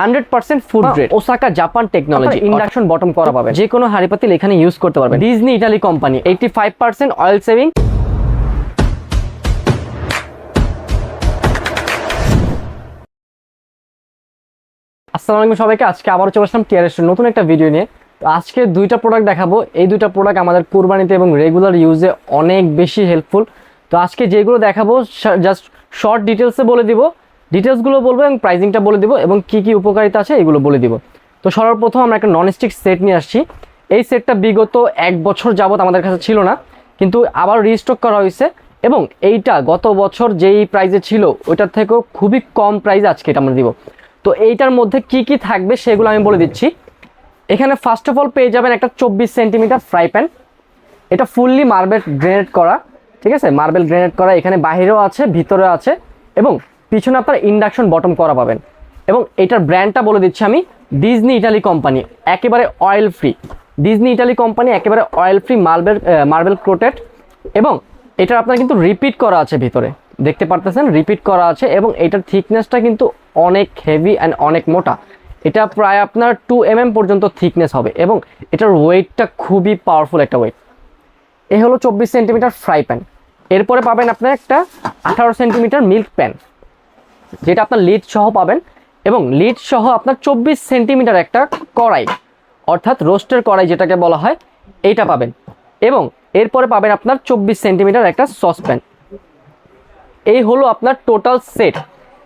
Hundred percent food grade. Osaka Japan technology induction bottom করা পাবে যে কোনো হাড়ি পাতিল এখানে ইউজ করতে পারবেন। Disney Italy company eighty five percent oil saving আসসালামু আলাইকুম সবাইকে আজকে আবারও চলে আসলাম টিআরএস নতুন একটা ভিডিও নিয়ে। তো আজকে দুইটা প্রোডাক্ট দেখাবো। এই দুইটা প্রোডাক্ট আমাদের কুরবানিতে এবং রেগুলার ইউজে অনেক বেশি হেল্পফুল তো আজকে যেগুলো দেখাবো জাস্ট শর্ট ডিটেলসে বলে দিব। ডিটেলসগুলো বলব এবং প্রাইজিংটা বলে দিব এবং কি কি উপকারিতা আছে এগুলো বলে দিব। তো সর্বপ্রথম আমরা একটা ননস্টিক সেট নিয়ে আসছি। এই সেটটা বিগত এক বছর যাবত আমাদের কাছে ছিল না, কিন্তু আবার রিস্টক করা হয়েছে এবং এইটা গত বছর যেই প্রাইজে ছিল ওইটার থেকেও খুবই কম প্রাইজ আজকে এটা আমরা দিব। তো এইটার মধ্যে কি কি থাকবে সেগুলো আমি বলে দিচ্ছি। এখানে ফার্স্ট অফ অল পেয়ে যাবেন একটা চব্বিশ সেন্টিমিটার ফ্রাই প্যান এটা ফুললি মার্বেল গ্রেনেড করা, ঠিক আছে? মার্বেল গ্রেনেড করা এখানে বাইরেও আছে, ভিতরেও আছে এবং পিছনে আপনার ইন্ডাকশন বটম করা পাবেন। এবং এটার ব্র্যান্ডটা বলে দিচ্ছি আমি ডিজনি ইটালি কোম্পানি একেবারে oil free Disney Italy company একেবারে oil free marble marble coated এবং এটার আপনার কিন্তু রিপিট করা আছে ভিতরে। দেখতে পারতেছেন রিপিট করা আছে এবং এটার থিকনেসটা কিন্তু অনেক হেভি অ্যান্ড অনেক মোটা। এটা প্রায় আপনার টু এম এম পর্যন্ত থিকনেস হবে এবং এটার ওয়েটটা খুবই পাওয়ারফুল একটা ওয়েট এ হলো চব্বিশ সেন্টিমিটার ফ্রাই প্যান এরপরে পাবেন আপনার একটা আঠারো সেন্টিমিটার মিল্ক প্যান যেটা আপনার লিড সহ পাবেন এবং লিড সহ আপনার চব্বিশ সেন্টিমিটার একটা কড়াই, অর্থাৎ রোস্টের কড়াই যেটাকে বলা হয়, এইটা পাবেন। এবং এরপরে পাবেন আপনার চব্বিশ সেন্টিমিটার একটা সসপ্যান এই হলো আপনার টোটাল সেট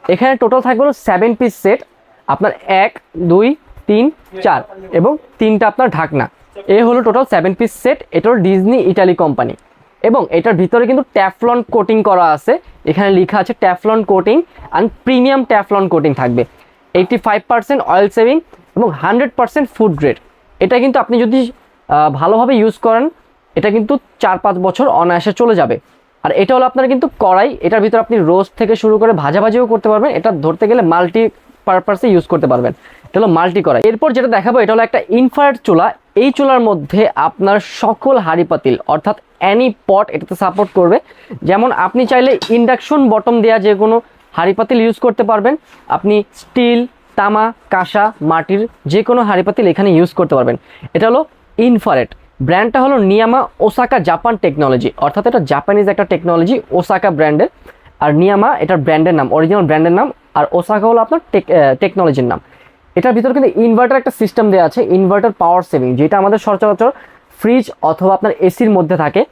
এখানে টোটাল থাকবে হলো সেভেন পিস সেট আপনার এক, দুই, তিন, চার এবং তিনটা আপনার ঢাকনা। এই হলো টোটাল সেভেন পিস সেট এটা হলো ডিজনি ইটালি কোম্পানি এবং এটার ভিতরে কিন্তু ট্যাফলন কোটিং করা আছে। এখানে লেখা আছে Teflon coating and premium Teflon coating থাকবে। Eighty five percent oil saving এবং হান্ড্রেড পার্সেন্ট ফুড গ্রেড এটা কিন্তু আপনি যদি ভালোভাবে ইউজ করেন, এটা কিন্তু চার পাঁচ বছর অনায়াসে চলে যাবে। আর এটা হলো আপনার কিন্তু কড়াই। এটার ভিতরে আপনি রোস্ট থেকে শুরু করে ভাজাভাজিও করতে পারবেন। এটা ধরতে গেলে মাল্টি পারপাসে ইউজ করতে পারবেন। এটা হলো মাল্টি কড়াই এরপর যেটা দেখাবো, এটা হলো একটা ইনফ্রারেড চুলা। এই চুলার মধ্যে আপনার সকল হাঁড়ি পাতিল, অর্থাৎ অ্যানি পট এটাতে সাপোর্ট করবে। যেমন আপনি চাইলে ইন্ডাকশন বটম দেওয়া যে কোনো হাঁড়ি পাতিল ইউজ করতে পারবেন। আপনি স্টিল তামা, কাঁসা, মাটির যে কোনো হাঁড়ি পাতিল এখানে ইউজ করতে পারবেন। এটা হলো ইনফারেট ব্র্যান্ডটা হলো নিয়ামা ওসাকা জাপান টেকনোলজি অর্থাৎ এটা জাপানিজ একটা টেকনোলজি ওসাকা ব্র্যান্ডের আর নিয়ামা এটার ব্র্যান্ডের নাম অরিজিনাল ব্র্যান্ডের নাম। আর ওসাকা হলো আপনার টেকনোলজির নাম। এটার ভিতরে কিন্তু ইনভার্টার একটা সিস্টেম দেওয়া আছে ইনভার্টার পাওয়ার সেভিং যেটা আমাদের সচরাচর ফ্রিজ অথবা আপনার এসির মধ্যে থাকে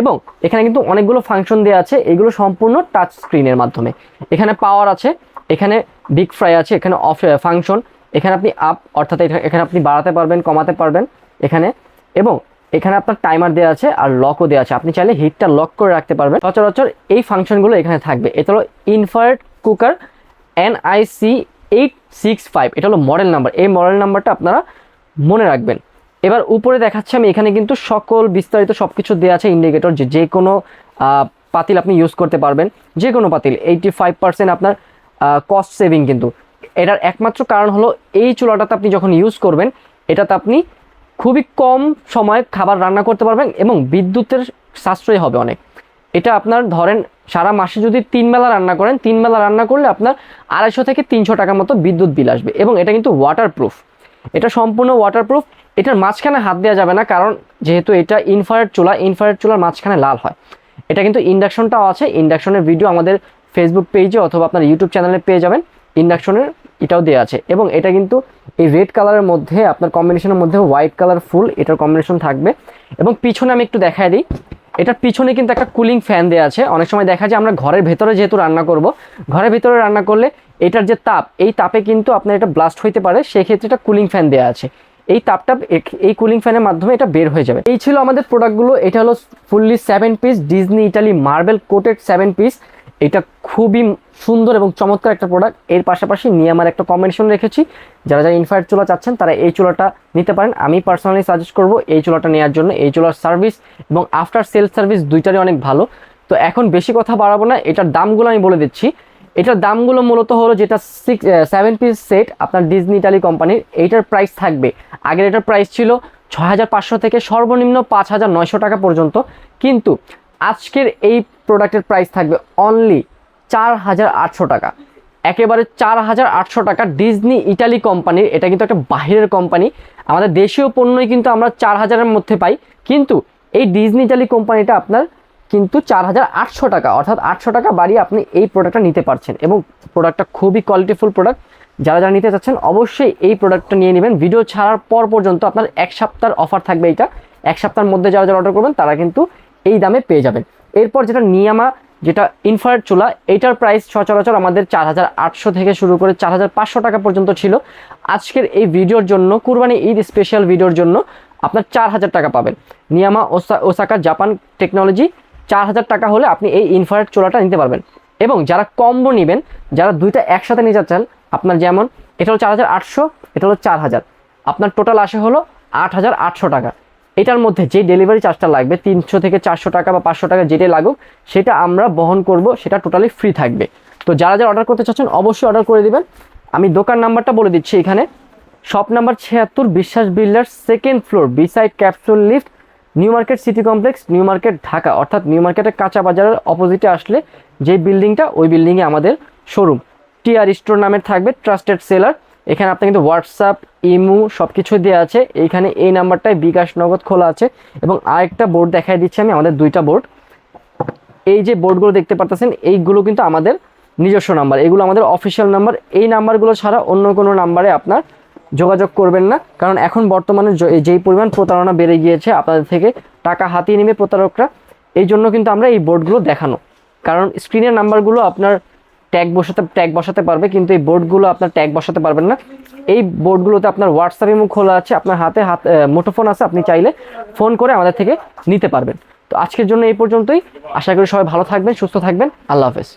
এবং এখানে কিন্তু অনেকগুলো ফাংশন দেওয়া আছে, এগুলো সম্পূর্ণ টাচ স্ক্রিনের মাধ্যমে। এখানে পাওয়ার আছে, এখানে বিগ ফ্রাই আছে, এখানে অফ ফাংশন এখানে আপনি আপ অর্থাৎ এখানে আপনি বাড়াতে পারবেন, কমাতে পারবেন এখানে এবং এখানে আপনার টাইমার দেওয়া আছে আর লকও দেওয়া আছে। আপনি চাইলে হিটটা লক করে রাখতে পারবেন। সচরাচর এই ফাংশনগুলো এখানে থাকবে। এটা হলো infrared cooker NIC eight six five এটা হলো মডেল নাম্বার এই মডেল নাম্বারটা আপনারা মনে রাখবেন। এবার উপরে দেখাচ্ছি আমি, এখানে কিন্তু সকল বিস্তারিত সব কিছু দেওয়া আছে ইন্ডিকেটর যে যে কোনো পাতিল আপনি ইউজ করতে পারবেন। যে কোনো পাতিল এইটি ফাইভ পার্সেন্ট আপনার কস্ট সেভিং কিন্তু। এটার একমাত্র কারণ হলো, এই চুলাটাতে আপনি যখন ইউজ করবেন, এটাতে আপনি খুবই কম সময়ে খাবার রান্না করতে পারবেন এবং বিদ্যুতের সাশ্রয় হবে অনেক। এটা আপনার ধরেন সারা মাসে যদি তিন বেলা রান্না করেন, তিন বেলা রান্না করলে আপনার আড়াইশো থেকে তিনশো টাকার মতো বিদ্যুৎ বিল আসবে এবং এটা কিন্তু ওয়াটারপ্রুফ এটা সম্পূর্ণ ওয়াটারপ্রুফ এটার মাঝখানে হাত দেওয়া যাবে না, কারণ যেহেতু এটা ইনফারেট চুলা ইনফারেট চুলার মাঝখানে লাল হয়। এটা কিন্তু ইন্ডাকশনটাও আছে। ইন্ডাকশনের ভিডিও আমাদের ফেসবুক পেজে অথবা আপনার ইউটিউব চ্যানেলে পেয়ে যাবেন। ইন্ডাকশনের এটাও দেওয়া আছে। এবং এটা কিন্তু এই রেড কালারের মধ্যে, আপনার কম্বিনেশনের মধ্যে হোয়াইট কালার ফুল এটার কম্বিনেশন থাকবে। এবং পিছনে আমি একটু দেখাই দিই। এটার পিছনে কিন্তু একটা কুলিং ফ্যান দেওয়া আছে। অনেক সময় দেখা যায় আমরা ঘরের ভেতরে যেহেতু রান্না করব, ঘরের ভেতরে রান্না করলে এটার যে তাপ, এই তাপে কিন্তু আপনার এটা ব্লাস্ট হইতে পারে, সেক্ষেত্রে এটা কুলিং ফ্যান দেওয়া আছে। এই তাপটা এই কুলিং ফ্যানের মাধ্যমে এটা বের হয়ে যাবে। এই ছিল আমাদের প্রোডাক্টগুলো এটা হলো fully seven piece Disney Italy marble coated seven piece এটা খুবই সুন্দর এবং চমৎকার একটা প্রোডাক্টের পাশাপাশি নিয়ে আমার একটা কম্বিনেশন রেখেছি। যারা যারা ইনফায়ার চুলা চাচ্ছেন, তারা এই চুলাটা নিতে পারেন। আমি পার্সোনালি সাজেস্ট করব এই চুলাটা নেওয়ার জন্য। এই চুলার সার্ভিস এবং আফটার সেল সার্ভিস দুইটারই অনেক ভালো। তো এখন বেশি কথা বাড়াবো না। এটার দামগুলো আমি বলে দিচ্ছি। এটার দামগুলো মূলত হলো যেটা সিক্স সেভেন পিস সেট আপনার ডিজনি ইটালি কোম্পানির এইটার প্রাইস থাকবে। আগের এটার প্রাইস ছিল ছ হাজার পাঁচশো থেকে সর্বনিম্ন পাঁচ হাজার নয়শো টাকা পর্যন্ত। কিন্তু আজকের এই প্রোডাক্টের প্রাইস থাকবে অনলি চার হাজার আটশো টাকা। একেবারে চার হাজার আটশো টাকা ডিজনি ইটালি কোম্পানির এটা কিন্তু একটা বাহিরের কোম্পানি আমাদের দেশীয় পণ্যই কিন্তু আমরা চার হাজারের মধ্যে পাই, কিন্তু এই ডিজনি ইটালি কোম্পানিটা আপনার কিন্তু চার হাজার আটশো টাকা, অর্থাৎ আটশো টাকা বাড়িয়ে আপনি এই প্রোডাক্টটা নিতে পারছেন। এবং প্রোডাক্টটা খুবই কোয়ালিটিফুল প্রোডাক্ট যারা যারা নিতে চাচ্ছেন অবশ্যই এই প্রোডাক্টটা নিয়ে নেবেন। ভিডিও ছাড়ার পর পর্যন্ত আপনার এক সপ্তাহের অফার থাকবে এটা। এক সপ্তাহের মধ্যে যারা যারা অর্ডার করবেন, তারা কিন্তু এই দামে পেয়ে যাবেন। এরপর যেটা নিয়ামা, যেটা ইনফ্রারেড চুলা, এইটার প্রাইস সচরাচর আমাদের চার হাজার আটশো থেকে শুরু করে চার হাজার পাঁচশো টাকা পর্যন্ত ছিল। আজকের এই ভিডিওর জন্য, কুরবানি ঈদ স্পেশাল ভিডিওর জন্য আপনার চার হাজার টাকা পাবেন। নিয়ামা ওসা ওসাকা জাপান টেকনোলজি চার হাজার টাকা হলে আপনি এই ইনফ্রারেড চুলাটা নিতে পারবেন। এবং যারা কম্বো নেবেন, যারা দুইটা একসাথে নিতে চাচ্ছেন, আপনার যেমন, এটা হলো চার হাজার আটশো, এটা হলো চার হাজার। আপনার টোটাল আসে হলো আট হাজার আটশো টাকা। এটার মধ্যে যে ডেলিভারি চার্জটা লাগবে, তিনশো থেকে চারশো টাকা বা পাঁচশো টাকা যেটাই লাগুক, সেটা আমরা বহন করব, সেটা টোটালি ফ্রি থাকবে। তো যারা যারা অর্ডার করতে চাচ্ছেন, অবশ্যই অর্ডার করে দেবেন। আমি দোকান নাম্বারটা বলে দিচ্ছি এখানে। শপ নাম্বার ছিয়াত্তর Biswas builder second floor beside capsule lift New Market city complex New Market Dhaka অর্থাৎ নিউ মার্কেটের কাঁচা বাজারের অপোজিটে আসলে যে বিল্ডিংটা ওই বিল্ডিংয়ে আমাদের শোরুম টিআর স্টোর নামের থাকবে ট্রাস্টেড সেলার এখানে আপনার কিন্তু হোয়াটসঅ্যাপ ইমু সব কিছু দেওয়া আছে। এইখানে এই নাম্বারটায় বিকাশ নগদ খোলা আছে। এবং আরেকটা বোর্ড দেখাই দিচ্ছি আমি, আমাদের দুইটা বোর্ড এই যে বোর্ডগুলো দেখতে পারতেছেন, এইগুলো কিন্তু আমাদের নিজস্ব নাম্বার। এগুলো আমাদের অফিসিয়াল নাম্বার। এই নাম্বারগুলো ছাড়া অন্য কোনো নাম্বারে আপনার যোগাযোগ করবেন না। কারণ এখন বর্তমানে যেই পরিমাণ প্রতারণা বেড়ে গিয়েছে, আপনাদের থেকে টাকা হাতিয়ে নেবে প্রতারকরা এই জন্য কিন্তু আমরা এই বোর্ডগুলো দেখানো। কারণ স্ক্রিনের নাম্বারগুলো আপনার ট্যাগ বসাতে ট্যাগ বসাতে পারবে, কিন্তু এই বোর্ডগুলো আপনার ট্যাগ বসাতে পারবেন না। এই বোর্ডগুলোতে আপনার হোয়াটসঅ্যাপ মুখ খোলা আছে, আপনার হাতে হাত মুঠোফোন আছে, আপনি চাইলে ফোন করে আমাদের থেকে নিতে পারবেন। তো আজকের জন্য এই পর্যন্তই। আশা করি সবাই ভালো থাকবেন, সুস্থ থাকবেন। আল্লাহ হাফেজ।